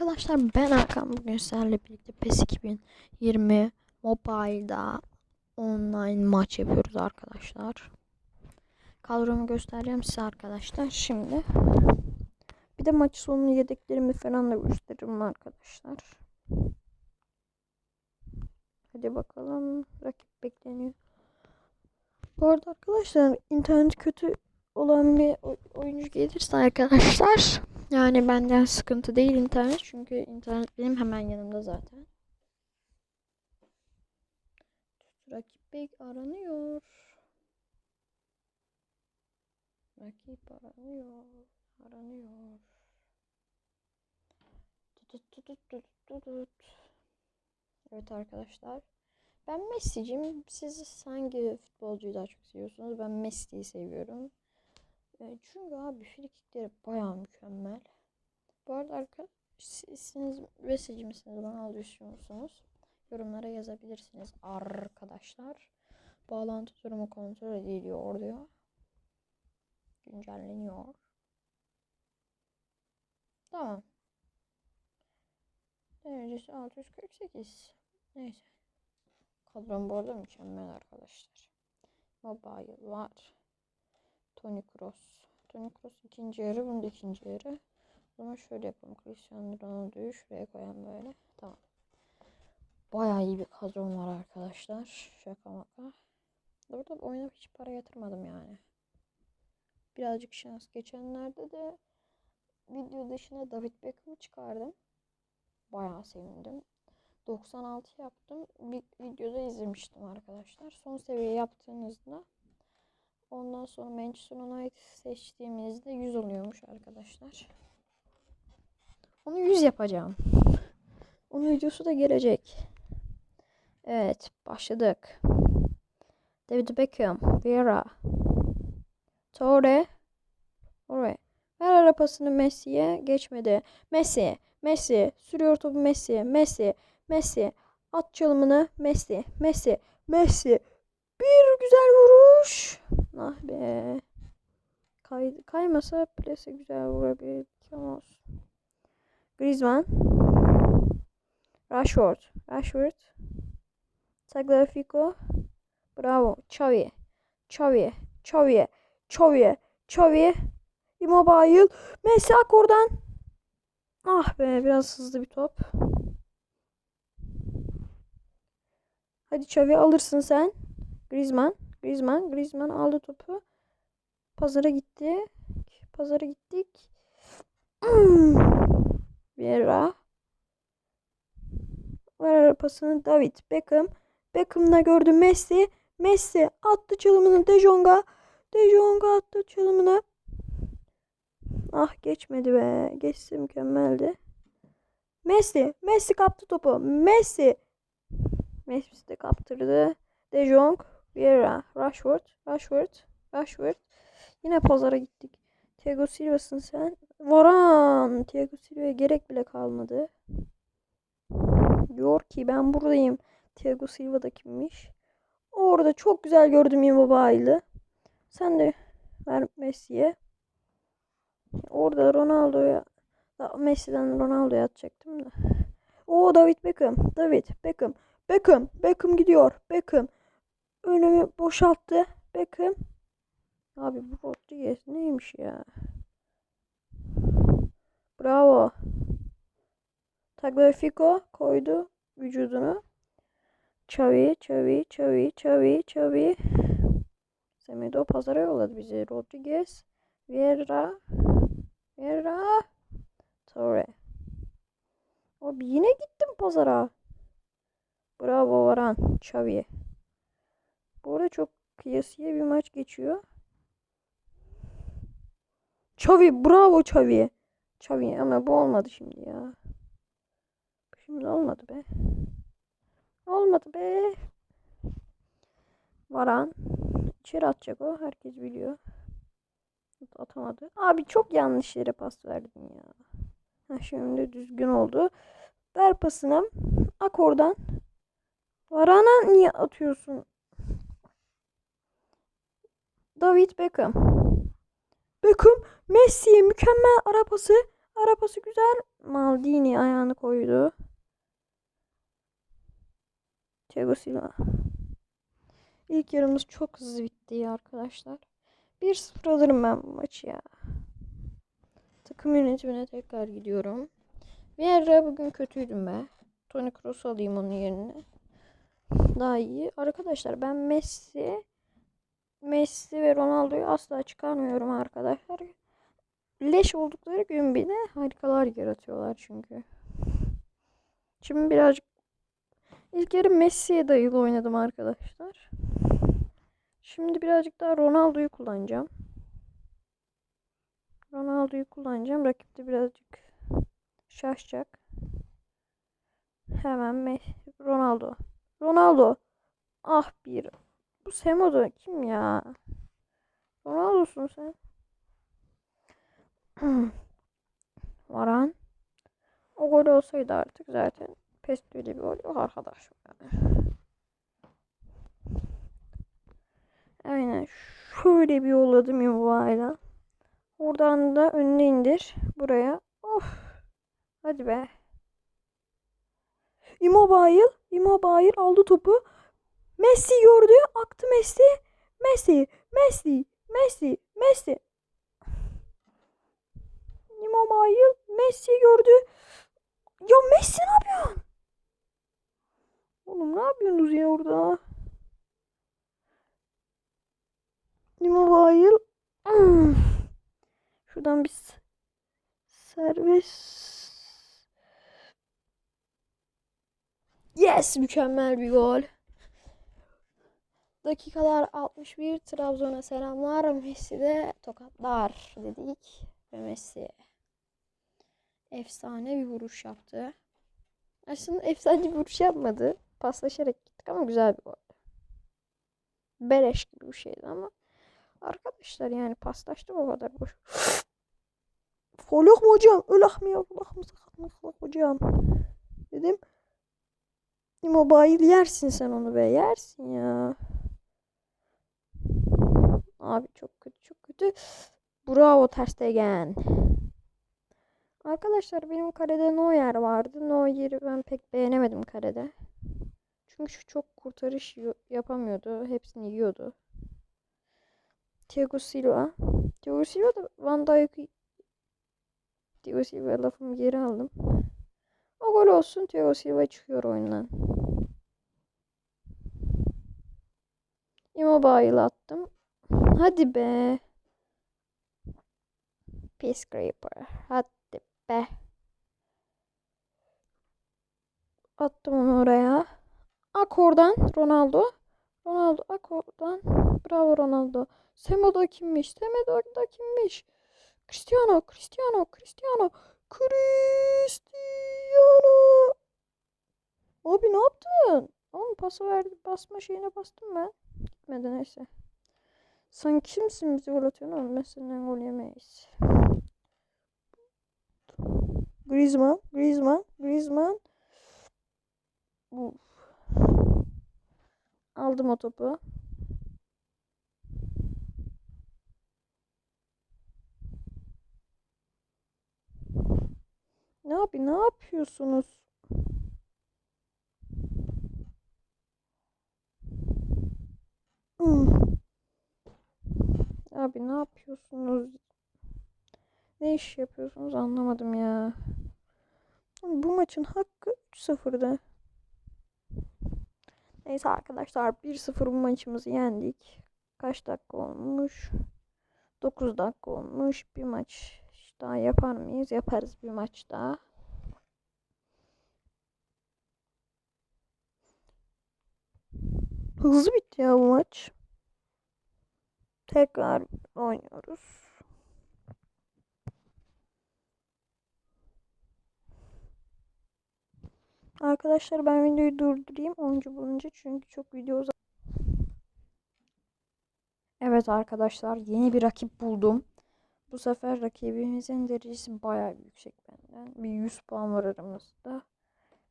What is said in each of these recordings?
arkadaşlar ben Hakan bugün sizlerle birlikte PES 2020 Mobile'da online maç yapıyoruz arkadaşlar. Kadromu göstereceğim size arkadaşlar şimdi. Bir de maç sonu yedeklerimi falan da gösteririm arkadaşlar. Hadi bakalım rakip bekleniyor. Bu arada arkadaşlar internet kötü olan bir oy- oyuncu gelirse arkadaşlar yani benden sıkıntı değil internet çünkü internet benim hemen yanımda zaten. Rakip bek aranıyor. Rakip aranıyor. Aranıyor. Tut tut tut tut tut tut. Evet arkadaşlar. Ben Messi'ciyim. Siz hangi futbolcuyu daha çok seviyorsunuz? Ben Messi'yi seviyorum. E, Çünkü abi frikikleri bayağı mükemmel. Bu arada arka, sizsiniz Messi misiniz? Ronaldo musunuz? Yorumlara yazabilirsiniz arkadaşlar. Bağlantı durumu kontrol ediliyor diyor. Güncelleniyor. Tamam. Derecesi 648. Neyse. Kadrom bu arada mükemmel arkadaşlar. Mobile var. Tony Kroos. Tony Kroos ikinci yarı, bunu da ikinci yarı. O zaman şöyle yapalım. Cristiano Ronaldo'yu şuraya koyalım böyle. Tamam. Bayağı iyi bir kadrom var arkadaşlar. Şaka maka. Burada oyuna hiç para yatırmadım yani. Birazcık şans. Geçenlerde de video dışına David Beckham'ı çıkardım. Bayağı sevindim. 96 yaptım. Bir videoda izlemiştim arkadaşlar. Son seviye yaptığınızda ondan sonra Manchester United seçtiğimizde 100 oluyormuş arkadaşlar. Onu 100 yapacağım. Onun videosu da gelecek. Evet, başladık. David Beckham, Vieira, Torre, Torre. Ver ara pasını Messi'ye geçmedi. Messi, Messi sürüyor topu Messi, Messi, Messi. At çalımını Messi, Messi, Messi. Bir güzel vuruş. Ah be. Kay, kaymasa plase güzel vurabilir. olsun. Griezmann. Rashford. Rashford. Tagliafico. Bravo. Xavi. Xavi. Xavi. Xavi. Xavi. Immobile. Messi oradan. Ah be biraz hızlı bir top. Hadi Xavi alırsın sen. Griezmann. Griezmann. Griezmann aldı topu. Pazara gitti. Pazara gittik. Vieira. Ver pasını David Beckham. Beckham'da gördü Messi. Messi attı çalımını De Jong'a. De Jong attı çalımını. Ah geçmedi be. Geçse mükemmeldi. Messi. Messi kaptı topu. Messi. Messi de kaptırdı. De Jong. Vieira. Rashford. Rashford. Rashford. Yine pazara gittik. Thiago Silva'sın sen. Varan. Thiago Silva'ya gerek bile kalmadı. Diyor ki ben buradayım. Thiago Silva da kimmiş? Orada çok güzel gördüm Immobile'ı. Sen de ver Messi'ye. Orada Ronaldo'ya Messi'den Ronaldo'ya atacaktım da. O David Beckham. David Beckham. Beckham. Beckham gidiyor. Beckham. Önümü boşalttı. Beckham. Abi bu Rodriguez neymiş ya? Bravo. Tagliafico koydu vücudunu. Xavi, Xavi, Xavi, Xavi, Xavi. Semedo pazara yolladı bizi. Rodriguez, Vieira, Vieira, Torre. Abi yine gittim pazara. Bravo Varan, Xavi. Bu arada çok kıyasıya bir maç geçiyor. Xavi, bravo Xavi. Xavi ama bu olmadı şimdi ya. Şimdi olmadı be. Olmadı be. Varan. İçeri atacak o. Herkes biliyor. Atamadı. Abi çok yanlış yere pas verdin ya. Ha, şimdi düzgün oldu. Ver pasını. Ak oradan. Varan'a niye atıyorsun? David Beckham. Beckham Messi'ye mükemmel arabası. Arabası güzel. Maldini ayağını koydu. Thiago Silva. İlk yarımız çok hızlı bitti arkadaşlar. 1-0 alırım ben bu maçı ya. Takım yönetimine tekrar gidiyorum. Vieira bugün kötüydüm be. Toni Kroos alayım onun yerine. Daha iyi. Arkadaşlar ben Messi Messi ve Ronaldo'yu asla çıkarmıyorum arkadaşlar. Leş oldukları gün bile harikalar yaratıyorlar çünkü. Şimdi birazcık ilk yarı Messi'ye dayalı oynadım arkadaşlar. Şimdi birazcık daha Ronaldo'yu kullanacağım. Ronaldo'yu kullanacağım. Rakip de birazcık şaşacak. Hemen Ronaldo. Ronaldo. Ah bir. Bu Semodo kim ya? Ronaldo'sun sen. Varan. O gol olsaydı artık zaten pes böyle bir gol yok arkadaş. Yani. Aynen şöyle bir yolladım yuvarla. Oradan da önüne indir. Buraya. Of. Hadi be. Immobile. Immobile aldı topu. Messi gördü. Aktı Messi. Messi. Messi. Messi. Messi. Immobile. Messi gördü. Ya Messi ne yapıyorsun? Oğlum ne yapıyorsunuz ya orada? Hmm. Şuradan bir serbest. Yes, mükemmel bir gol. Dakikalar 61 Trabzon'a selamlar. Messi de tokatlar dedik ve Messi efsane bir vuruş yaptı. Aslında efsane bir vuruş yapmadı. Paslaşarak gittik ama güzel bir gol. Beleş gibi bir şeydi ama arkadaşlar yani paslaştım o kadar boş. Fol yok mu hocam? Ölah mı yavrulah mı sakatlık hocam? Dedim. Immobile yersin sen onu be. Yersin ya. Abi çok kötü çok kötü. Bravo Ter Stegen. Arkadaşlar benim karede Neuer vardı. Neuer'i ben pek beğenemedim karede. Çünkü çok kurtarış yapamıyordu. Hepsini yiyordu. Thiago Silva. Thiago Silva da Van Dijk'ı Thiago Silva lafımı geri aldım. O gol olsun Thiago Silva çıkıyor oyundan. Immobile attım. Hadi be. Peacekeeper. Hadi be. Attım onu oraya. Akordan Ronaldo. Ronaldo Akordan. Bravo Ronaldo. Semedo kimmiş? Semedo da kimmiş? Cristiano, Cristiano, Cristiano. Cristiano. Abi ne yaptın? Oğlum pası verdi. Basma şeyine bastım ben. Gitmedi neyse. Sen kimsin bizi gol atıyorsun gol yemeyiz. Griezmann, Griezmann, Griezmann. Uf. Aldım o topu. Ne abi ne yapıyorsunuz? Hmm. Abi ne yapıyorsunuz? Ne iş yapıyorsunuz anlamadım ya. Bu maçın hakkı 3-0'da. Neyse arkadaşlar 1-0 bu maçımızı yendik. Kaç dakika olmuş? 9 dakika olmuş. Bir maç daha yapar mıyız? Yaparız bir maç daha. Hızlı bitti ya bu maç. Tekrar oynuyoruz. Arkadaşlar ben videoyu durdurayım oyuncu bulunca çünkü çok video uzak. Evet arkadaşlar yeni bir rakip buldum. Bu sefer rakibimizin derecesi bayağı yüksek benden. Bir 100 puan var aramızda.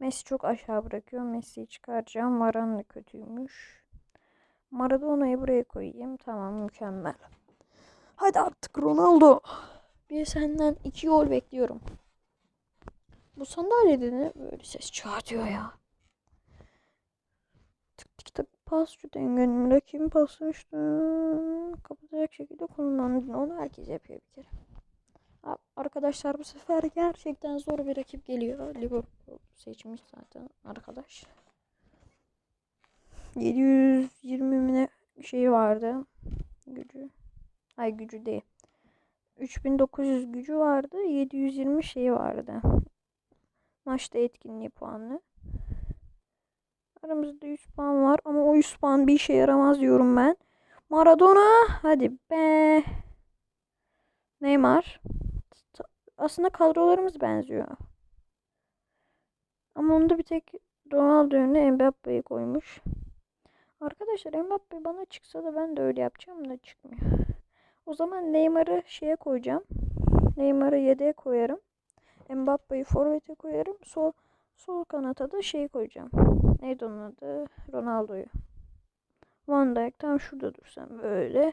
Messi çok aşağı bırakıyor. Messi'yi çıkaracağım. Varan da kötüymüş. Maradona'yı buraya koyayım. Tamam mükemmel. Hadi artık Ronaldo. Bir senden iki gol bekliyorum. Bu sandalyede ne böyle ses çıkartıyor ya. Tık tık tık pas şu dengenin rakibin paslaştı. Kapatacak şekilde konumlandığını onu herkes yapıyor bir kere. Arkadaşlar bu sefer gerçekten zor bir rakip geliyor. Liverpool seçmiş zaten arkadaş. 720 mi ne şeyi vardı. Gücü. Ay gücü değil. 3900 gücü vardı. 720 şeyi vardı. Maçta etkinliği puanlı. Aramızda 100 puan var ama o 100 puan bir işe yaramaz diyorum ben. Maradona hadi be. Neymar. Aslında kadrolarımız benziyor. Ama onda bir tek Ronaldo önüne Mbappe'yi koymuş. Arkadaşlar Mbappe bana çıksa da ben de öyle yapacağım da çıkmıyor. O zaman Neymar'ı şeye koyacağım. Neymar'ı yedeğe koyarım. Mbappe'yi forvete koyarım. Sol sol kanata da şey koyacağım. Neydi onun adı? Ronaldo'yu. Van Dijk tam şurada dursam böyle.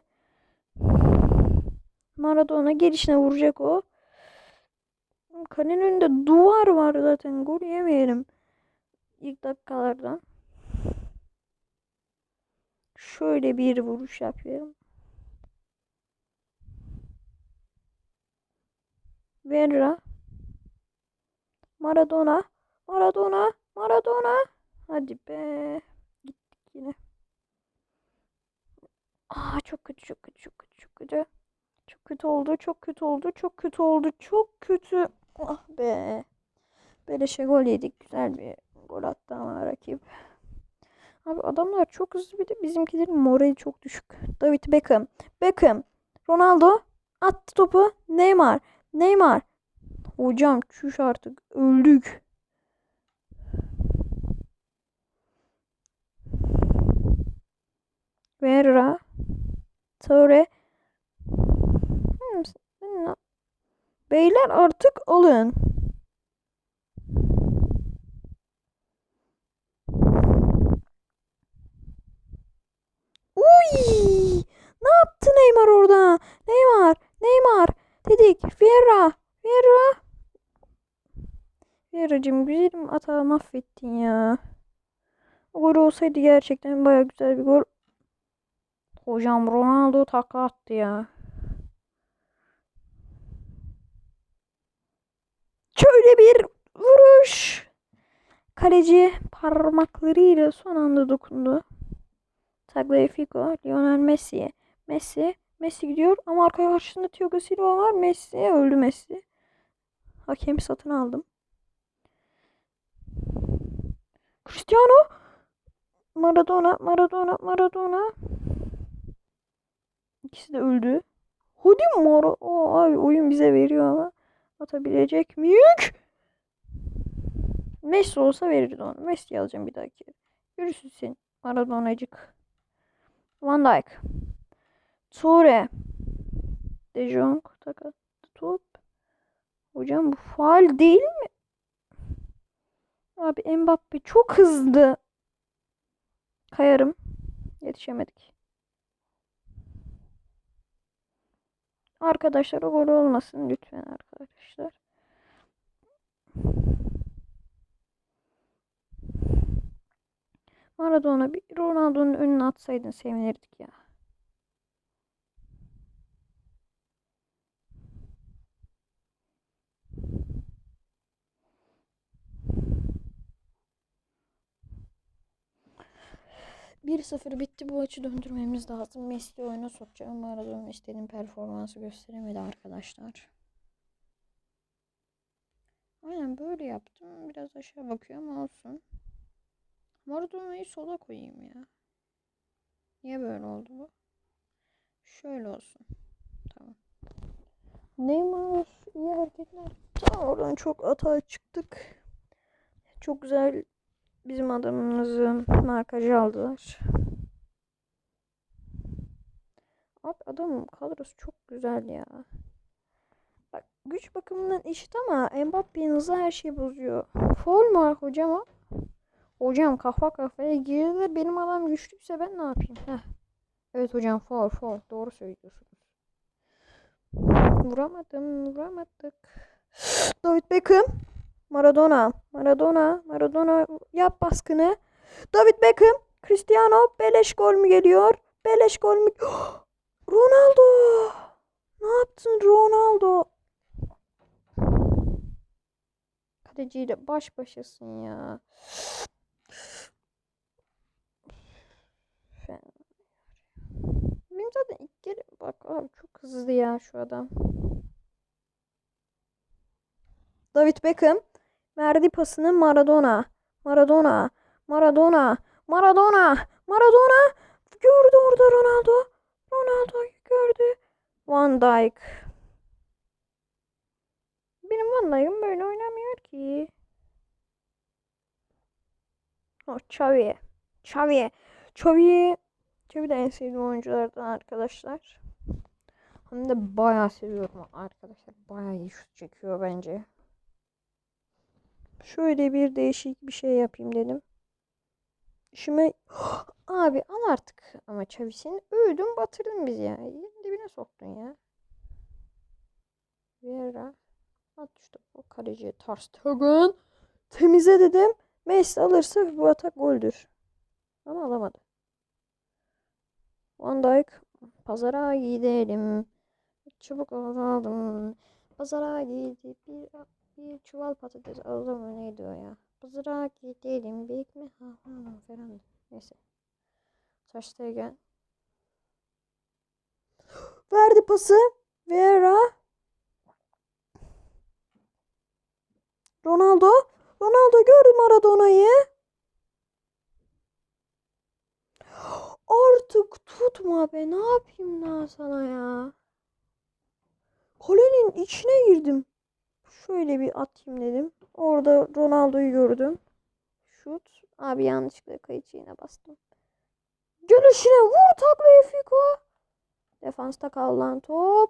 Maradona gelişine vuracak o. Kalenin önünde duvar var zaten. Gol yemeyelim. İlk dakikalardan. Şöyle bir vuruş yapıyorum. Vera. Maradona. Maradona. Maradona. Hadi be. Gittik yine. Aa çok kötü çok kötü çok kötü çok kötü. Çok kötü oldu çok kötü oldu çok kötü oldu çok kötü. Ah be. Beleşe gol yedik. Güzel bir gol attı ama rakip. Abi adamlar çok hızlı bir de bizimkilerin morali çok düşük. David Beckham. Beckham. Ronaldo. Attı topu. Neymar. Neymar. Hocam çüş artık. Öldük. Vera. Torre. Hmm, Beyler artık alın. Uy! Ne yaptı Neymar orada? Neymar, Neymar dedik. Vieira, Vieira. Vieira'cığım güzelim hata mahvettin ya. O gol olsaydı gerçekten baya güzel bir gol. Hocam Ronaldo takla attı ya. Şöyle bir vuruş. Kaleci parmaklarıyla son anda dokundu. Tagliafico, Lionel Messi. Messi, Messi gidiyor ama arka karşısında Thiago Silva var. Messi öldü Messi. Hakemi satın aldım. Cristiano, Maradona, Maradona, Maradona. İkisi de öldü. Hadi Mara. O ay oyun bize veriyor ama atabilecek miyik? Messi olsa verirdi onu. Messi alacağım bir dahaki. Yürüsün sen Maradonacık. Van Dijk. Toure. De Jong. Takat top. Hocam bu faal değil mi? Abi Mbappe çok hızlı. Kayarım. Yetişemedik. Arkadaşlar o gol olmasın lütfen arkadaşlar. Maradona bir Ronaldo'nun önüne atsaydın sevinirdik ya. Bir sıfır bitti bu maçı döndürmemiz lazım. Messi oyuna sokacağım. Maradona istediğim performansı gösteremedi arkadaşlar. Aynen böyle yaptım. Biraz aşağı bakıyor ama olsun. Maradona'yı sola koyayım ya. Niye böyle oldu bu? Şöyle olsun. Tamam. Neymar iyi hareketler. Tamam oradan çok hata çıktık. Çok güzel bizim adamımızı markajı aldılar. Abi adamın kadrosu çok güzel ya. Bak güç bakımından eşit ama Mbappe'nin hızı her şeyi bozuyor. Foul mu hocam o? Hocam kafa kafaya girdi. Benim adam güçlüyse ben ne yapayım? Heh. Evet hocam foul foul. Doğru söylüyorsunuz. Vuramadım. Vuramadık. David Beckham. Maradona. Maradona. Maradona yap baskını. David Beckham. Cristiano. Beleş gol mü geliyor? Beleş gol mü? Ronaldo. Ne yaptın Ronaldo? Kaleciyle baş başasın ya. Benim zaten ilk kere bak abi çok hızlı ya şu adam. David Beckham verdi pasını Maradona. Maradona. Maradona. Maradona. Maradona. Gördü orada Ronaldo. Ronaldo gördü. Van Dijk. Benim Van Dijk'ım böyle oynamıyor ki. Oh, Xavi. Xavi. Xavi. Xavi de en sevdiğim oyunculardan arkadaşlar. Hem de bayağı seviyorum arkadaşlar. Bayağı iyi şut çekiyor bence. Şöyle bir değişik bir şey yapayım dedim. İşime abi al artık ama Xavi seni övdün batırdın bizi ya. Yerin dibine soktun ya. Vera. At işte bu kaleci Ter Stegen. Temize dedim. Messi alırsa bu atak goldür. Ama alamadı. Van Dijk. Pazara gidelim. Çabuk alalım. Pazara gidip bir, bir çuval patates alalım mı neydi o ya? Pazara gidelim. Bir ekmek alalım falan. Neyse. Stegen. Verdi pası. Vera. Ronaldo. Ronaldo gördü Maradona'yı. Artık tutma be. Ne yapayım daha sana ya? Kalenin içine girdim. Şöyle bir atayım dedim. Orada Ronaldo'yu gördüm. Şut. Abi yanlışlıkla yine bastım. Gelişine vur taklaya Figo. Defansta kalan top.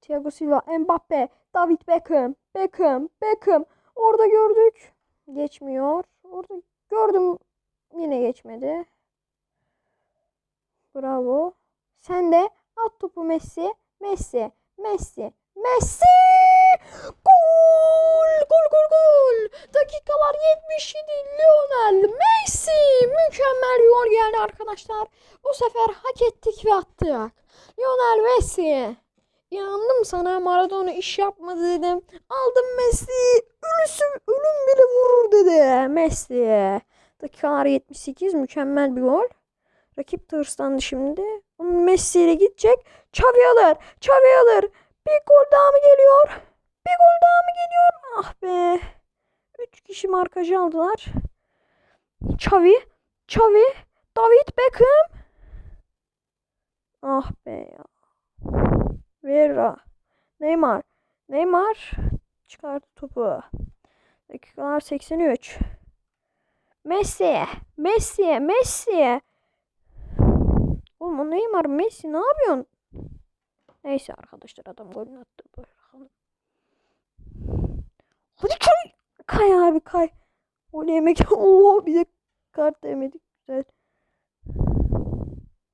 Thiago Silva, Mbappe, David Beckham, Beckham, Beckham. Orada gördük. Geçmiyor. Orada gördüm. Yine geçmedi. Bravo. Sen de at topu Messi. Messi. Messi. Messi! Gol! Gol gol gol! Dakikalar 77. Lionel Messi! Mükemmel bir gol geldi arkadaşlar. Bu sefer hak ettik ve attık. Lionel Messi. İnandım sana Maradona iş yapmadı dedim. Aldım Messi. Ölüsüm, ölüm bile vurur dedi Messi. Dakikalar 78 mükemmel bir gol. Rakip de şimdi. Onun Messi ile gidecek. Xavi alır. Xavi alır. Bir gol daha mı geliyor? Bir gol daha mı geliyor? Ah be. Üç kişi markajı aldılar. Xavi. Xavi. David Beckham. Ah be ya. Vera. Neymar. Neymar çıkardı topu. Dakikalar 83. Messi. Messi. Messi. Oğlum o Neymar Messi ne yapıyorsun? Neyse arkadaşlar adam golünü attı. Bakalım. Hadi kay. Abi kay. Gol yemek. Oo bir de kart yemedik. Güzel.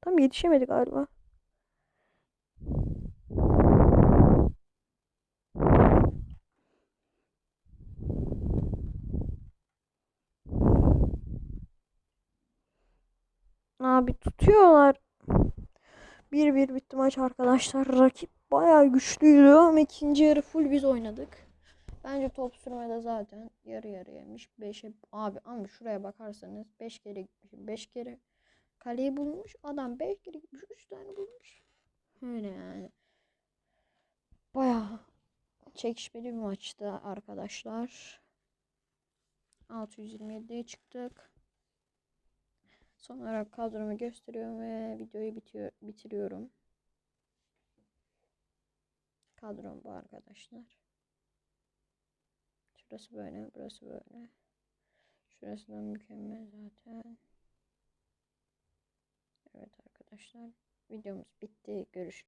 Tam yetişemedik galiba. Abi tutuyorlar. 1-1 bitti maç arkadaşlar. Rakip bayağı güçlüydü ama ikinci yarı full biz oynadık. Bence top sürmede zaten yarı yarıyaymış. 5'e abi ama şuraya bakarsanız 5 kere gitmiş. 5 kere kaleyi bulmuş. Adam 5 kere gitmiş. 3 tane bulmuş. Öyle yani. Bayağı çekişmeli bir maçtı arkadaşlar. 627'ye çıktık. Son olarak kadromu gösteriyorum ve videoyu bitiyor, bitiriyorum. Kadrom bu arkadaşlar. Şurası böyle, burası böyle. Şurası da mükemmel zaten. Evet arkadaşlar. Videomuz bitti. Görüşürüz.